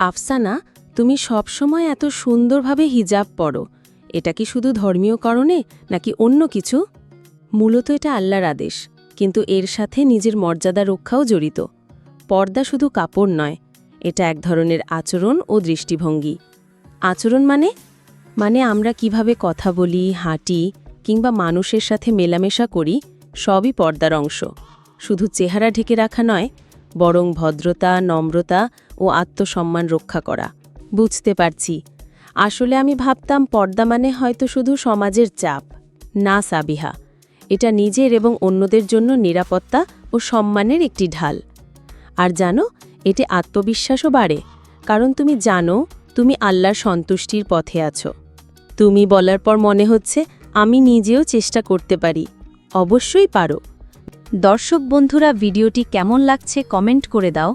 আফসানা, তুমি সবসময় এত সুন্দরভাবে হিজাব পরো। এটা কি শুধু ধর্মীয় কারণে, নাকি অন্য কিছু? মূলত এটা আল্লাহর আদেশ, কিন্তু এর সাথে নিজের মর্যাদা রক্ষাও জড়িত। পর্দা শুধু কাপড় নয়, এটা এক ধরনের আচরণ ও দৃষ্টিভঙ্গি। আচরণ মানে? মানে আমরা কীভাবে কথা বলি, হাঁটি, কিংবা মানুষের সাথে মেলামেশা করি, সবই পর্দার অংশ। শুধু চেহারা ঢেকে রাখা নয়, বরং ভদ্রতা, নম্রতা ও আত্মসম্মান রক্ষা করা। বুঝতে পারছি। আসলে আমি ভাবতাম পর্দা মানে হয়তো শুধু সমাজের চাপ। না, সাবিহা। এটা নিজের এবং অন্যদের জন্য নিরাপত্তা ও সম্মানের একটি ঢাল। আর জানো, এতে আত্মবিশ্বাসও বাড়ে। কারণ তুমি জানো, তুমি আল্লাহর সন্তুষ্টির পথে আছো। তুমি বলার পর মনে হচ্ছে, আমি নিজেও চেষ্টা করতে পারি। অবশ্যই পারো। দর্শক বন্ধুরা, ভিডিওটি কেমন লাগছে কমেন্ট করে দাও।